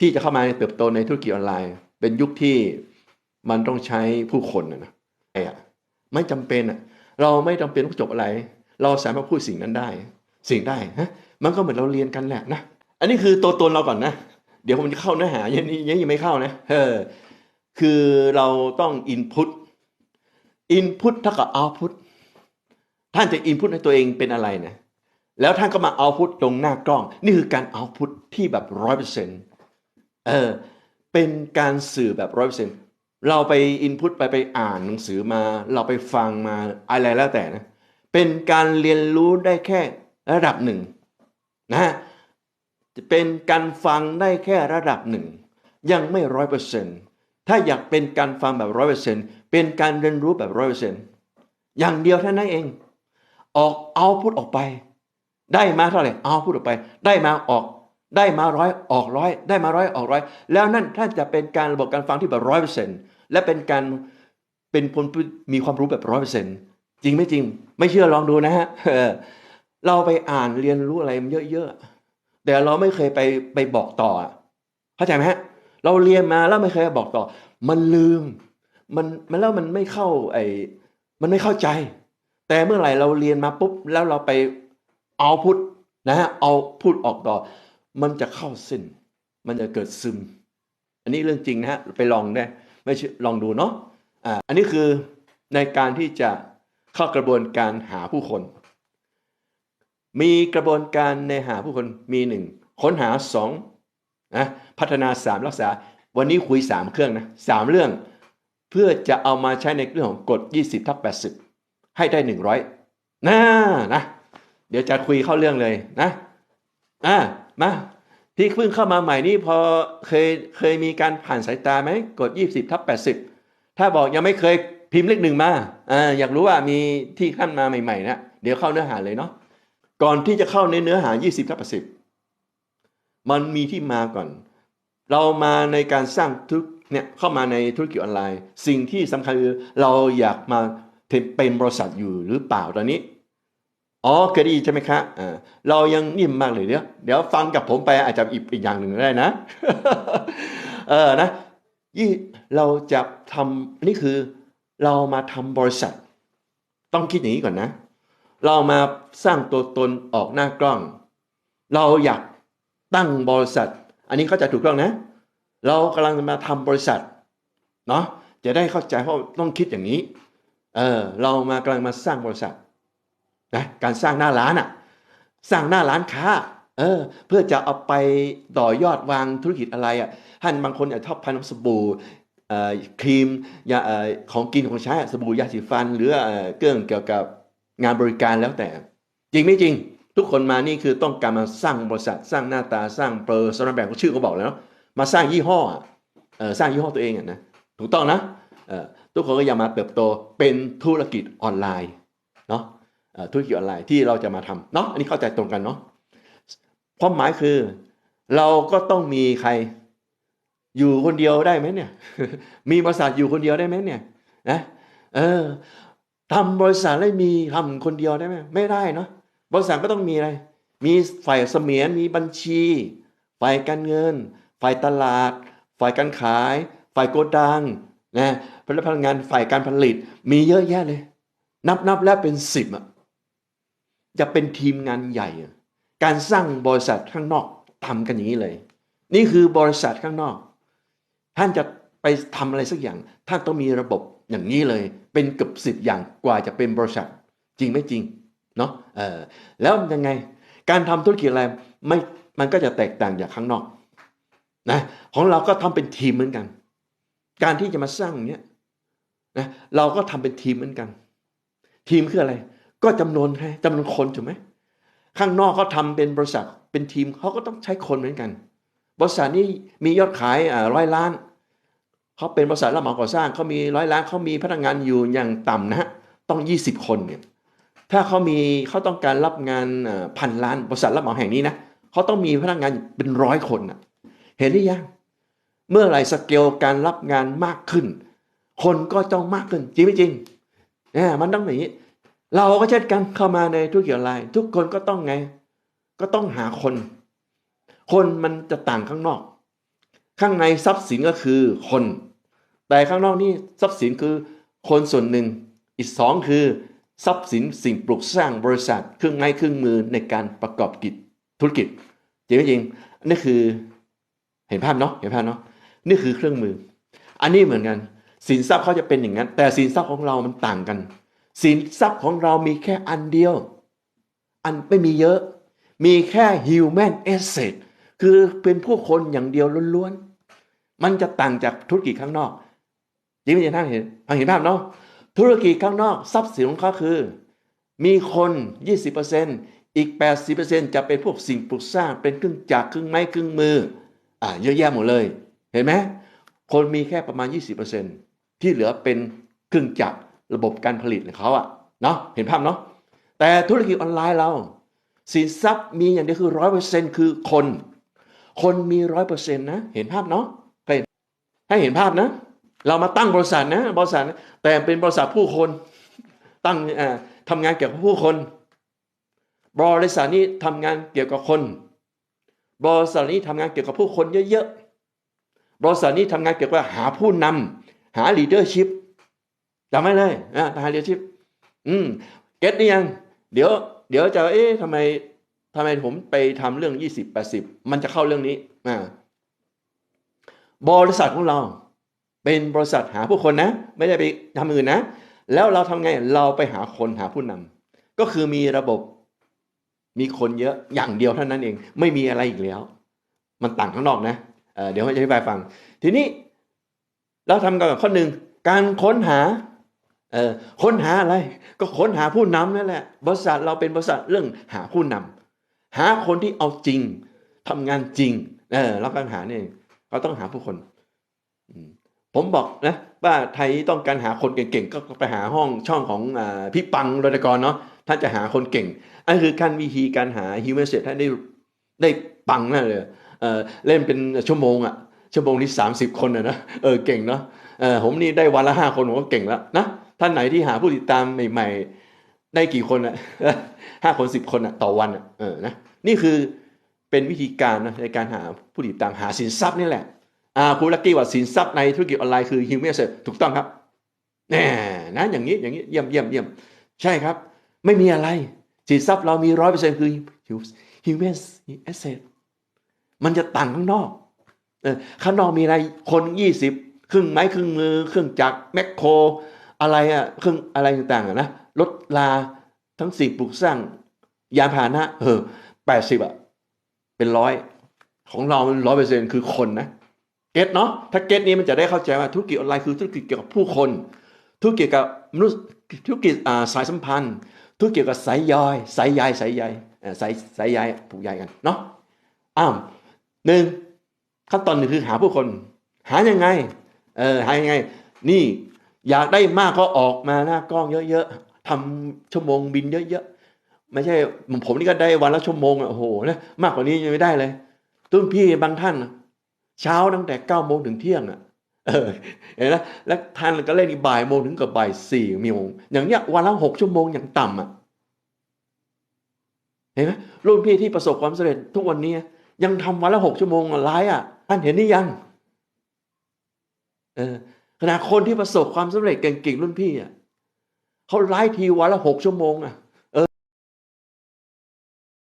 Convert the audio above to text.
ที่จะเข้ามาเติบโตในธุรกิจออนไลน์ เป็นยุคที่มันต้องใช้ผู้คนนะไอ้อะไม่จำเป็นอะเราไม่จำเป็นต้องจบอะไร เราสามารถพูดสิ่งนั้นได้ สิ่งได้ฮะมันก็เหมือนเราเรียนกันแหละนะอันนี้คือตัวตนเราก่อนนะเดี๋ยวผมจะเข้าเนื้อหายังยังยังไม่เข้านะเออคือเราต้องอินพุตอินพุตเท่ากับเอาพุตท่านจะอินพุตให้ตัวเองเป็นอะไรนะแล้วท่านก็มาเอาพุตตรงหน้ากล้อง นี่คือการเอาพุตที่แบบร้อยเปอร์เซ็นต์ เออเป็นการสื่อแบบร้อยเปอร์เซ็นต์เราไปอินพุตไปไปอ่านหนังสือมา เราไปฟังมาอะไรแล้วแต่นะเป็นการเรียนรู้ได้แค่ระดับหนึ่งนะฮะจะเป็นการฟังได้แค่ระดับหนึ่งยังไม่ร้อยเปอร์เซ็นต์ถ้าอยากเป็นการฟังแบบร้อยเปอร์เซ็นต์เป็นการเรียนรู้แบบร้อยเปอร์เซ็นต์อย่างเดียวเท่านั้นเอง ออกเอาพุตออกไป ได้มาเท่าไหร่เอาพูดออกไป ได้มาออก ได้มาร้อยออกร้อยได้มาร้อยออกร้อยแล้วนั่นถ้าจะเป็นการระบบการฟังที่แบบร้อยเปอร์เซ็นต์และเป็นการเป็นคนมีความรู้แบบร้อยเปอร์เซ็นต์จริงไม่จริง ไม่เชื่อลองดูนะฮะเราไปอ่านเรียนรู้อะไรมันเยอะๆแต่เราไม่เคยไปไปบอกต่อเข้าใจไหมฮะเราเรียนมาแล้วไม่เคยบอกต่อ มันลืม มันมันแล้วมันไม่เข้าไอ้มันไม่เข้าใจ แต่เมื่อไหร่เราเรียนมาปุ๊บแล้วเราไปเอาพุทนะฮะเอาพูดออกต่อ มันจะเข้าเส้น มันจะเกิดซึม อันนี้เรื่องจริงนะฮะไปลองได้ไม่เชื่อลองดูเนาะอ่าอันนี้คือในการที่จะเข้ากระบวนการหาผู้คน มีกระบวนการในหาผู้คนมีหนึ่งค้นหาสองนะพัฒนาสามรักษา วันนี้คุยสามเครื่องนะสามเรื่อง เพื่อจะเอามาใช้ในเรื่องของกฎ 20ทับ80 ให้ได้ 100นะนะ เดี๋ยวจะคุยเข้าเรื่องเลยนะอ่า มาที่เพิ่งเข้ามาใหม่นี่พอเคยเคยมีการผ่านสายตาไหมกด 20ทับ80 ถ้าบอกยังไม่เคยพิมพ์เลขหนึ่งมาอ่าอยากรู้ว่ามีที่ขั้นมาใหม่ๆนะเดี๋ยวเข้าเนื้อหาเลยเนาะก่อนที่จะเข้าในเนื้อหา 20ทับ80 มันมีที่มาก่อน เรามาในการสร้างธุรเนี่ยเข้ามาในธุรกิจออนไลน์ สิ่งที่สำคัญคือเราอยากมาเป็นบริษัทอยู่หรือเปล่าตอนนี้ อ๋อเคยได้ยินใช่ไหมครับอ่าเรายังนิ่มมากเลยเดี๋ยวเดี๋ยวฟังกับผมไปอาจจะอีกอีกอย่างหนึ่งได้นะ เออนะยี่เราจะทำนี่คือเรามาทำบริษัท ต้องคิดอย่างนี้ก่อนนะ เรามาสร้างตัวตนออกหน้ากล้อง เราอยากตั้งบริษัท อันนี้เข้าใจถูกต้องนะ เรากำลังมาทำบริษัทเนาะจะได้เข้าใจเพราะต้องคิดอย่างนี้ เออเรามากำลังมาสร้างบริษัท นะการสร้างหน้าร้านอะสร้างหน้าร้านค้าเออเพื่อจะเอาไปต่อยอดวางธุรกิจอะไรอะท่านบางคนอาจจะชอบพันสบู่ครีมยาของกินของใช้สบู่ยาสีฟัน หรือเครื่องเกี่ยวกับงานบริการแล้วแต่ จริงไม่จริง ทุกคนมานี่คือต้องการมาสร้างบริษัทสร้างหน้าตาสร้างเปอร์สนแบรนด์เขาชื่อเขาบอกแล้วมาสร้างยี่ห้อสร้างยี่ห้อตัวเองอะนะถูกต้องนะทุกคนก็อยากมาเติบโตเป็นธุรกิจออนไลน์เนาะ ธุรกิจออนไลน์ที่เราจะมาทำเนาะอันนี้เข้าใจตรงกันเนาะความหมายคือเราก็ต้องมีใครอยู่คนเดียวได้ไหมเนี่ย มีบริษัทอยู่คนเดียวได้ไหมเนี่ยนะเออทำบริษัทแล้วมีทำคนเดียวได้ไหมไม่ได้เนาะบริษัทก็ต้องมีอะไร มีฝ่ายเสมียนมีบัญชี ฝ่ายการเงิน ฝ่ายตลาด ฝ่ายการขาย ฝ่ายโกดังนะพนักงานฝ่ายการผลิต มีเยอะแยะเลย นับนับแล้วเป็นสิบอะ จะเป็นทีมงานใหญ่ การสร้างบริษัทข้างนอกทำกันอย่างนี้เลย นี่คือบริษัทข้างนอก ท่านจะไปทำอะไรสักอย่าง ท่านต้องมีระบบอย่างนี้เลย เป็นเกือบสิบอย่างกว่าจะเป็นบริษัท จริงไม่จริงเนาะเออแล้วยังไงการทำธุรกิจอะไรไม่มันก็จะแตกต่างจากข้างนอกนะของเราก็ทำเป็นทีมเหมือนกัน การที่จะมาสร้างอย่างเนี้ยนะเราก็ทำเป็นทีมเหมือนกัน ทีมคืออะไร ก็จำนวนใครจำนวนคนถูกไหมข้างนอกเขาทำเป็นบริษัทเป็นทีมเขาก็ต้องใช้คนเหมือนกัน บริษัทนี้มียอดขายร้อยล้านเขาเป็นบริษัทรับเหมาก่อสร้างเขามีร้อยล้านเขามีพนักงานอยู่อย่างต่ำนะฮะต้อง 20 คนเนี่ยถ้าเขามีเขาต้องการรับงานพันล้านบริษัทรับเหมาแห่งนี้นะเขาต้องมีพนักงานเป็นร้อยคนนะเห็นหรือยังเมื่อไหร่สเกลการรับงานมากขึ้น คนก็ต้องมากขึ้นจริงไม่จริงเนี่ยมันต้องอย่างนี้ เราก็เช่นกันเข้ามาในธุรกิจออนไลน์ ทุกคนก็ต้องไง ก็ต้องหาคน คนมันจะต่างข้างนอก ข้างในทรัพย์สินก็คือคน แต่ข้างนอกนี่ทรัพย์สินคือคนส่วนหนึ่ง อีกสองคือ ทรัพย์สินสิ่งปลูกสร้างบริษัท เครื่องไม้เครื่องมือในการประกอบกิจธุรกิจจริงไหมจริงนี่คือเห็นภาพเนาะเห็นภาพเนาะนี่คือเครื่องมือ อันนี้เหมือนกันสินทรัพย์เขาจะเป็นอย่างนั้น แต่สินทรัพย์ของเรามันต่างกัน สินทรัพย์ของเรามีแค่อันเดียว อันไม่มีเยอะ มีแค่ human asset คือเป็นผู้คนอย่างเดียวล้วนๆ มันจะต่างจากธุรกิจข้างนอกจริงไหมท่านเห็นฟังเห็นภาพเนาะธุรกิจข้างนอกทรัพย์สินของเขาคือ มีคน 20%อีก 80%จะเป็นพวกสิ่งปลูกสร้างเป็นเครื่องจักรเครื่องไม้เครื่องมืออ่าเยอะแยะหมดเลย เห็นไหมคนมีแค่ประมาณ 20%ที่เหลือเป็นเครื่องจักร ระบบการผลิตของเขาอะเนาะเห็นภาพเนาะแต่ธุรกิจออนไลน์เรา สินทรัพย์มีอย่างเดียวคือร้อยเปอร์เซ็นต์คือคน คนมีร้อยเปอร์เซ็นต์นะ เห็นภาพเนาะใครให้เห็นภาพนะ เรามาตั้งบริษัทนะบริษัทนะแต่เป็นบริษัทผู้คนตั้งอ่าทำงานเกี่ยวกับผู้คน บริษัทนี้ทำงานเกี่ยวกับคน บริษัทนี้ทำงานเกี่ยวกับผู้คนเยอะๆบริษัทนี้ทำงานเกี่ยวกับหาผู้นำหา leadership จำไว้เลยนะหา leadership อืมเก็ตนี่ยัง เดี๋ยว เดี๋ยวจะเอ๊ะทำไมทำไมผมไปทำเรื่อง20 80มันจะเข้าเรื่องนี้อ่าบริษัทของเรา เป็นบริษัทหาผู้คนนะ ไม่ได้ไปทำอื่นนะ แล้วเราทำไงเราไปหาคนหาผู้นำก็คือมีระบบมีคนเยอะอย่างเดียวเท่านั้นเอง ไม่มีอะไรอีกแล้ว มันต่างข้างนอกนะเเดี๋ยวจะอธิบายฟัง ทีนี้เราทำกันกับข้อหนึ่งการค้นหา เออค้นหาอะไรก็ค้นหาผู้นำนั่นแหละบริษัทเราเป็นบริษัทเรื่องหาผู้นำหาคนที่เอาจริงทำงานจริงเออแล้วการหาเนี่ยเราต้องหาผู้คนผมบอกนะว่าไทยต้องการหาคนเก่งๆก็ไปหาห้องช่องของอพี่ปังรณกรเนาะท่านจะหาคนเก่งอันคือการวิธีการหา human asset ท่านได้ได้ปังมากเลยเออเล่นเป็นชั่วโมงอะชั่วโมงนี้สามสิบคนอะนะเออเก่งเนาะเออผมนี่ได้วันละห้าคนผมก็เก่งแล้วนะ ท่านไหนที่หาผู้ติดตามใหม่ ๆ ได้กี่คนอะห้าคนสิบคนอะต่อวันอะเออนะนี่คือเป็นวิธีการนะในการหาผู้ติดตามหาสินทรัพย์นี่แหละอ่าครูลักกี้ว่าสินทรัพย์ในธุรกิจออนไลน์คือ human asset ถูกต้องครับแน่นะอย่างนี้อย่างนี้เยี่ยมเยี่ยมเยี่ยมใช่ครับ ไม่มีอะไรสินทรัพย์เรามีร้อยเปอร์เซ็นต์คือ human asset มันจะต่างข้างนอกเออข้างนอกมีอะไรคนยี่สิบเครื่องไม้เครื่องมือ เครื่องจักรแมคโคร อะไรอะเครื่องอะไรต่างๆอะนะรถลาทั้งสิ่งปลูกสร้างยานพาหนะเออแปดสิบอะเป็นร้อยของเรามันร้อยเปอร์เซ็นต์คือคนนะเก็ตเนาะถ้าเก็ตนี้มันจะได้เข้าใจว่าธุรกิจออนไลน์คือธุรกิจเกี่ยวกับผู้คน ธุรกิจกับมนุษย์ธุรกิจอ่าสายสัมพันธ์ ธุรกิจกับสายย่อยสายใยสายใยเอ่สายสายใยผูกใยกันเนาะอ้าวหนึ่งขั้นตอนหนึ่งคือหาผู้คน หายังไงเออหายังไง นี่ อยากได้มากก็ออกมาหน้ากล้องเยอะๆทำชั่วโมงบินเยอะๆไม่ใช่ผมนี่ก็ได้วันละชั่วโมงอะโอ้โหนะมากกว่านี้ยังไม่ได้เลยตุ้นพี่บางท่านเช้าตั้งแต่เก้าโมงถึงเที่ยงอะเออเห็นไหมแล้วท่านก็เล่นอีบ่ายโมงถึงกับบ่ายสี่โมงอย่างเนี้ยวันละหกชั่วโมงอย่างต่ำอะเห็นไหมรุ่นพี่ที่ประสบความสำเร็จทุกวันนี้ยังทำวันละหกชั่วโมงไลฟ์อะท่านเห็นนี่ยัง เออ ขณะคนที่ประสบความสำเร็จเก่งๆรุ่นพี่อะเขาไลฟ์ทีวันละหกชั่วโมงอะ